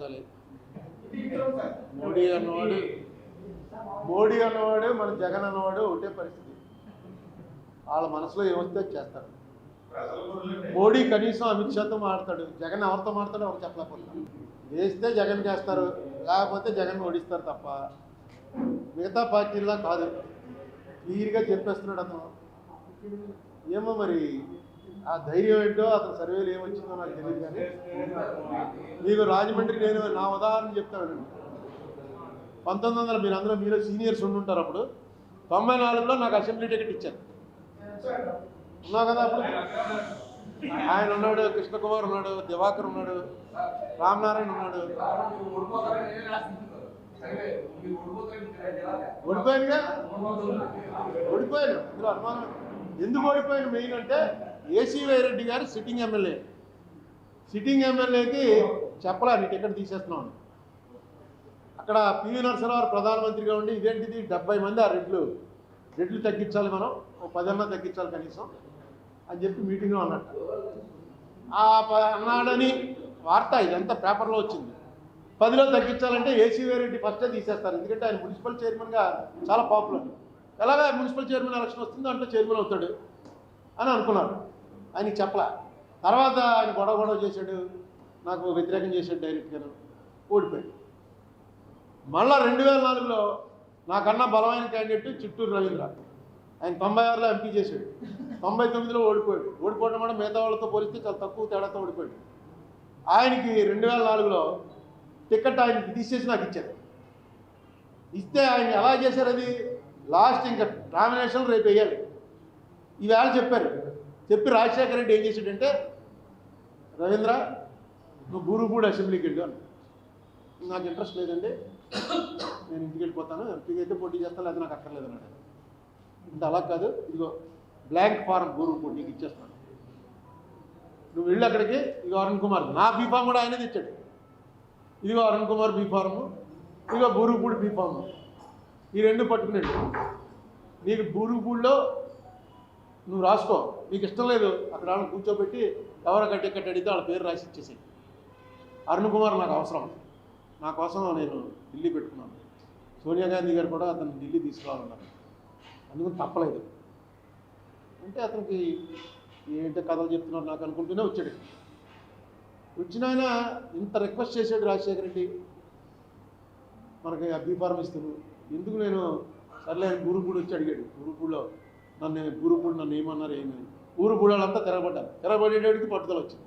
ఆలోచించాలి మోడీ అన్నవాడు మోడీ అన్నవాడు మన జగన్ అన్నవాడు ఒకటే పరిస్థితి. వాళ్ళ మనసులో ఏమొస్తే చేస్తారు మోడీ కనీసం అమిత్ షాతో మాడతాడు జగన్ ఎవరితో మాడతాడో ఎవరు చెప్పలేకపోతున్నారు వేస్తే జగన్ చేస్తారు లేకపోతే జగన్ ఓడిస్తారు తప్ప. మిగతా పార్టీలా కాదు. క్లియర్గా చెప్పేస్తున్నాడు అతను. ఏమో మరి? ఆ ధైర్యం ఏంటో అతను సర్వేలు ఏమొచ్చిందో నాకు తెలియదు కానీ మీకు రాజమండ్రి నేను నా ఉదాహరణ చెప్తాను పంతొమ్మిది వందల మీరు అందరూ మీరు సీనియర్స్ ఉండుంటారు అప్పుడు. తొంభై నాలుగులో నాకు అసెంబ్లీ టికెట్ ఇచ్చారు. ఉన్నావు కదా అప్పుడు? ఆయన ఉన్నాడు కృష్ణకుమార్ ఉన్నాడు దివాకర్ ఉన్నాడు రామనారాయణ ఉన్నాడు. ఓడిపోయానుగా? ఓడిపోయాను. ఇందులో అనుమానం. ఎందుకు ఓడిపోయాను? మెయిన్ అంటే ఏసీవై రెడ్డి గారు సిట్టింగ్ ఎమ్మెల్యే. సిట్టింగ్ ఎమ్మెల్యేకి చెప్పలా నీ టికెట్ తీసేస్తున్నాను అక్కడ పివి నరసింహారావు ప్రధానమంత్రిగా ఉండి ఇదేంటిది? డెబ్బై మంది ఆ రెడ్లు. రెడ్లు తగ్గించాలి మనం. ఓ పదన్నా తగ్గించాలి కనీసం. అని చెప్పి మీటింగ్లో అన్నట్టు. ఆ అన్నాడని వార్త ఇదంతా పేపర్లో వచ్చింది. పదిలో తగ్గించాలంటే ఏసీవై రెడ్డి ఫస్టే తీసేస్తారు. ఎందుకంటే ఆయన మున్సిపల్ చైర్మన్గా చాలా పాపులర్. ఎలాగా మున్సిపల్ చైర్మన్ ఎలక్షన్ వస్తుంది దాంట్లో చైర్మన్ అవుతాడు అని అనుకున్నారు. ఆయనకి చెప్పలా. తర్వాత ఆయన గొడవ గొడవ చేశాడు. నాకు వ్యతిరేకం చేశాడు డైరెక్ట్గాను ఓడిపోయాడు. మళ్ళా రెండు వేల నాలుగులో నాకన్నా బలమైన క్యాండిడేట్ చిట్టూరు రవీంద్ర. ఆయన తొంభై ఆరులో ఎంపీ చేశాడు. తొంభై తొమ్మిదిలో ఓడిపోయాడు. ఓడిపోవడం కూడా మిగతా వాళ్ళతో పోలిస్తే చాలా తక్కువ తేడాతో ఓడిపోయాడు. ఆయనకి రెండు వేల నాలుగులో టికెట్ ఆయనకి తీసేసి నాకు ఇచ్చారు. ఇస్తే ఆయన ఎలా చేశారు అది? లాస్ట్ ఇంకా నామినేషన్ రేపు వేయాలి. ఈవేళ చెప్పారు. చెప్పి రాజశేఖర రెడ్డి ఏం చేశాడంటే రవీంద్ర నువ్వు బూరుపూడి అసెంబ్లీకి వెళ్ళు నాకు ఇంట్రెస్ట్ లేదండి. నేను ఇంటికి వెళ్ళిపోతాను. ఎంపీకి అయితే పోటీ చేస్తాను. లేదా నాకు అక్కర్లేదు అన్నాడు. అంటే అలా కాదు. ఇదిగో బ్లాంక్ ఫారం గురువు నీకు ఇచ్చేస్తాను. నువ్వు వెళ్ళి అక్కడికి. ఇదిగో అరుణ్ కుమార్. నా బీఫామ్ కూడా ఆయనే తెచ్చాడు. ఇదిగో అరుణ్ కుమార్ బీఫారము ఇదిగో బూరుగుపూడి బీఫాము ఈ రెండు పట్టుకున్నాడు నీకు బూరుగుపూడిలో నువ్వు రాసుకో. నీకు ఇష్టం లేదు. అక్కడ వాళ్ళని కూర్చోబెట్టి ఎవరు కట్టి కట్టడితే అడిగితే వాళ్ళ పేరు రాసి ఇచ్చేసి అరుణ్ కుమార్ నాకు అవసరం. నా కోసం నేను ఢిల్లీ పెట్టుకున్నాను. సోనియా గాంధీ గారు కూడా అతను ఢిల్లీ తీసుకురావాలన్నారు. అందుకని తప్పలేదు. అంటే అతనికి ఏంటో కథలు చెప్తున్నారు నాకు అనుకుంటూనే వచ్చాడు. వచ్చిన ఆయన ఇంత రిక్వెస్ట్ చేశాడు రాజశేఖర రెడ్డి. మనకి అభ్యఫారం ఇస్తాను ఎందుకు నేను సర్లే గురుపూడి వచ్చి అడిగాడు. గురుపూడిలో నన్ను గురుపూడి నన్ను ఏమన్నారు ఏమి ఊరుపూడి వాళ్ళంతా తిరగబడ్డారు తిరగబడేటికి పట్టుదల వచ్చింది.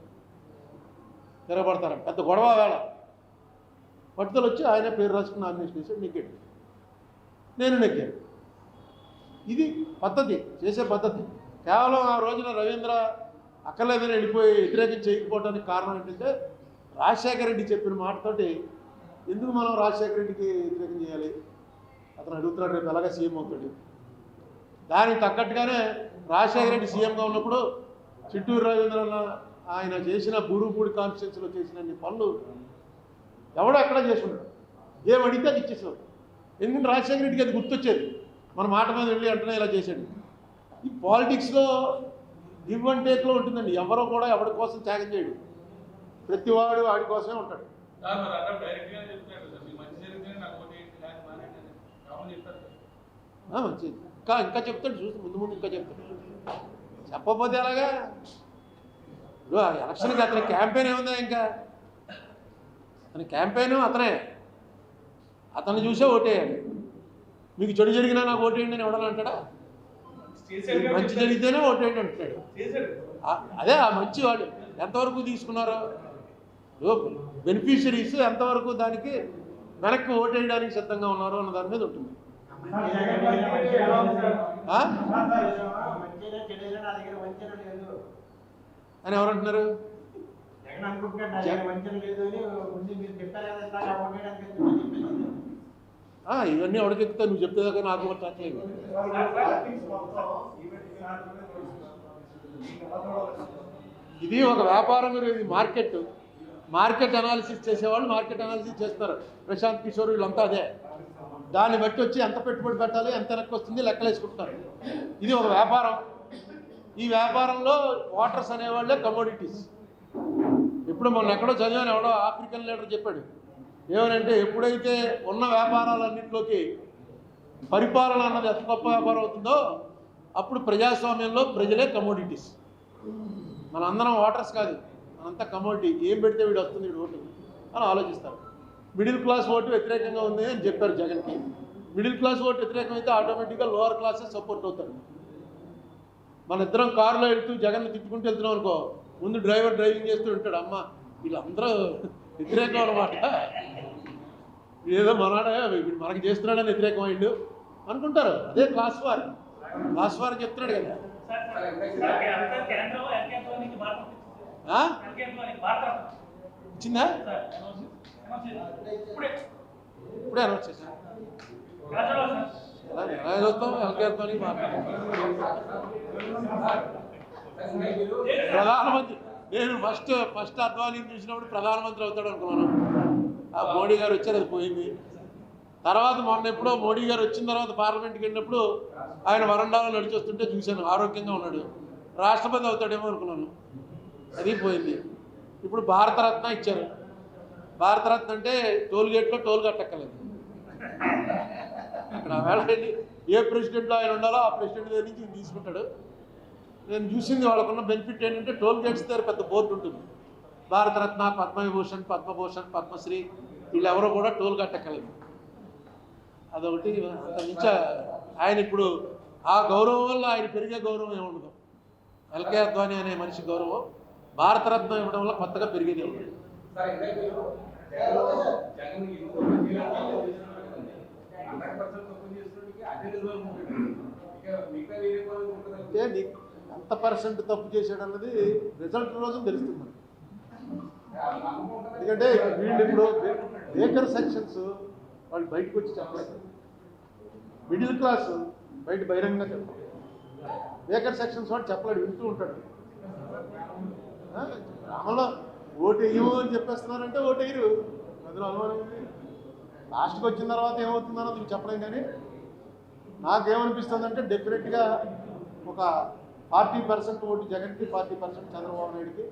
తిరగబడతారు పెద్ద గొడవ వేళ. పట్టుదల వచ్చి ఆయన పేరు రాసుకుని నామినేషన్ చేశాడు నెగ్గాడు. నేను నెగ్గాను. ఇది పద్ధతి చేసే పద్ధతి. కేవలం ఆ రోజున రవీంద్ర అక్కర్లేదని వెళ్ళిపోయి వ్యతిరేకం చేయకపోవడానికి కారణం ఏంటంటే రాజశేఖర రెడ్డి చెప్పిన మాటతోటి ఎందుకు మనం రాజశేఖర రెడ్డికి వ్యతిరేకం చేయాలి? అతను అడుగుతున్నాడు రేపు ఎలాగ సీఎం అవుతాడు? దానికి తగ్గట్టుగానే రాజశేఖర రెడ్డి సీఎంగా ఉన్నప్పుడు చిట్టూరు అన్న ఆయన చేసిన బూరుపూడి కాన్స్టిట్యూన్సీలో చేసిన అన్ని పనులు ఎవడో ఎక్కడ ఏం అడిగితే అది ఇచ్చేసాడు ఎందుకంటే రాజశేఖర రెడ్డికి అది గుర్తొచ్చేది. మన మాట మీద వెళ్ళి అంటనే ఇలా చేశాడు. ఈ పాలిటిక్స్లో గివ్ అండ్ టేక్లో ఉంటుందండి. ఎవరో కూడా ఎవరి కోసం త్యాగం చేయడు. ప్రతివాడు వాడి కోసమే ఉంటాడు. మంచిది. ఇంకా ఇంకా చెప్తాడు చూసి ముందు ముందు ఇంకా చెప్తాడు. చెప్పకపోతే ఎలాగా? ఇప్పుడు ఎలక్షన్కి అతని క్యాంపెయిన్ ఏముందా ఇంకా? అతని క్యాంపెయిన్ అతనే. అతన్ని చూసే ఓటేయాలి. మీకు చెడు జరిగినా నాకు ఓటేయండి అని ఎవడని అంటాడా? మంచి జరిగితేనే ఓటేయండి అంటున్నాడు అదే ఆ మంచి వాడు. ఎంతవరకు తీసుకున్నారు? బెనిఫిషరీస్ ఎంతవరకు దానికి వెనక్కి ఓటేయడానికి సిద్ధంగా ఉన్నారు అన్న దాని మీద ఉంటుంది. అని ఎవరంటున్నారు జగన్ ఇవన్నీ ఎవడికెక్కుతా నువ్వు చెప్తే దాకా నాకు కూడా లేదు. ఇది ఒక వ్యాపారం ఇది మార్కెట్. మార్కెట్ అనాలిసిస్ చేసేవాళ్ళు మార్కెట్ అనాలిసిస్ చేస్తారు. ప్రశాంత్ కిషోర్ వీళ్ళంతా అదే. దాన్ని బట్టి వచ్చి ఎంత పెట్టుబడి పెట్టాలి ఎంత వెనక్కి వస్తుంది లెక్కలు ఇది ఒక వ్యాపారం. ఈ వ్యాపారంలో వాటర్స్ అనేవాళ్ళే కమోడిటీస్ ఇప్పుడు మొన్న ఎక్కడో చదివాను ఎవడో ఆఫ్రికన్ లీడర్ చెప్పాడు. ఏమనంటే ఎప్పుడైతే ఉన్న వ్యాపారాలన్నింటిలోకి పరిపాలన అన్నది ఎంత గొప్ప వ్యాపారం అవుతుందో అప్పుడు ప్రజాస్వామ్యంలో ప్రజలే కమోడిటీస్ మన అందరం కాదు. మనంతా కమోడిటీ ఏం పెడితే వీడు వస్తుంది వీడు ఓటు అని ఆలోచిస్తారు. మిడిల్ క్లాస్ ఓటు వ్యతిరేకంగా ఉంది అని చెప్పారు జగన్కి. మిడిల్ క్లాస్ ఓటు వ్యతిరేకమైతే ఆటోమేటిక్గా లోవర్ క్లాసే సపోర్ట్ అవుతాడు మన ఇద్దరం కారులో వెళ్తూ జగన్ తిట్టుకుంటూ వెళ్తున్నాం అనుకో ముందు డ్రైవర్ డ్రైవింగ్ చేస్తూ ఉంటాడు అమ్మ వీళ్ళందరూ వ్యతిరేకం అనమాట ఏదో మనాడే వీడు మనకి చేస్తున్నాడని వ్యతిరేకం అయ్యిండు అనుకుంటారు. అదే క్లాస్ వార్. క్లాస్ వార్ చెప్తున్నాడు కదా. ఇచ్చిందా? అనౌన్స్ ఇప్పుడే. అనౌన్స్ చేశాను ఎలా చూస్తాం ఎల్కేర్తో ప్రధానమంత్రి నేను ఫస్ట్ ఫస్ట్ అద్వానీని చూసినప్పుడు ప్రధానమంత్రి అవుతాడు అనుకున్నాను. ఆ మోడీ గారు వచ్చారు అది పోయింది. తర్వాత మొన్న ఎప్పుడో మోడీ గారు వచ్చిన తర్వాత పార్లమెంట్కి వెళ్ళినప్పుడు ఆయన వరండాలో నడిచొస్తుంటే చూశాను ఆరోగ్యంగా ఉన్నాడు. రాష్ట్రపతి అవుతాడేమో అనుకున్నాను. అది పోయింది. ఇప్పుడు భారతరత్న ఇచ్చారు. భారతరత్న అంటే టోల్ గేట్లో టోల్ కట్టక్కర్లేదు. అక్కడ వెళ్ళండి ఏ ప్రెసిడెంట్లో ఆయన ఉండాలో ఆ ప్రెసిడెంట్ దగ్గర నుంచి తీసుకుంటాడు. నేను చూసింది వాళ్ళకున్న బెనిఫిట్ ఏంటంటే టోల్ గేట్స్ దగ్గర పెద్ద బోర్డు ఉంటుంది. భారతరత్న పద్మవిభూషణ్ పద్మభూషణ్ పద్మశ్రీ వీళ్ళెవరో కూడా టోల్ కట్టక్కర్లేదు. అదొకటి. అంత ఆయన ఇప్పుడు ఆ గౌరవం వల్ల ఆయన పెరిగే గౌరవం ఏముండదు. ఎల్కే అద్వానీ అనే మనిషి గౌరవం భారతరత్నం ఇవ్వడం వల్ల కొత్తగా పెరిగేది ఉండదు అంటే ఎంత పర్సెంట్ తప్పు చేశాడు అన్నది రిజల్ట్ రోజు తెలుస్తుంది ఎందుకంటే వీళ్ళు ఇప్పుడు బేకర్ సెక్షన్స్ వాళ్ళు బయటకు వచ్చి చెప్పలేదు. మిడిల్ క్లాస్ బయట బహిరంగంగా చెప్పాలి బేకర్ సెక్షన్స్ వాడు చెప్పలేడు వింటూ ఉంటాడు. అమలు ఓటేయము అని చెప్పేస్తున్నారంటే ఓటేయరు అందులో అనుమానం లాస్ట్కి వచ్చిన తర్వాత ఏమవుతుందో మీకు చెప్పలేం కానీ నాకేమనిపిస్తుంది అంటే డెఫినెట్గా ఒక ఫార్టీ పర్సెంట్ ఓటు జగన్కి ఫార్టీ పర్సెంట్ చంద్రబాబు నాయుడుకి.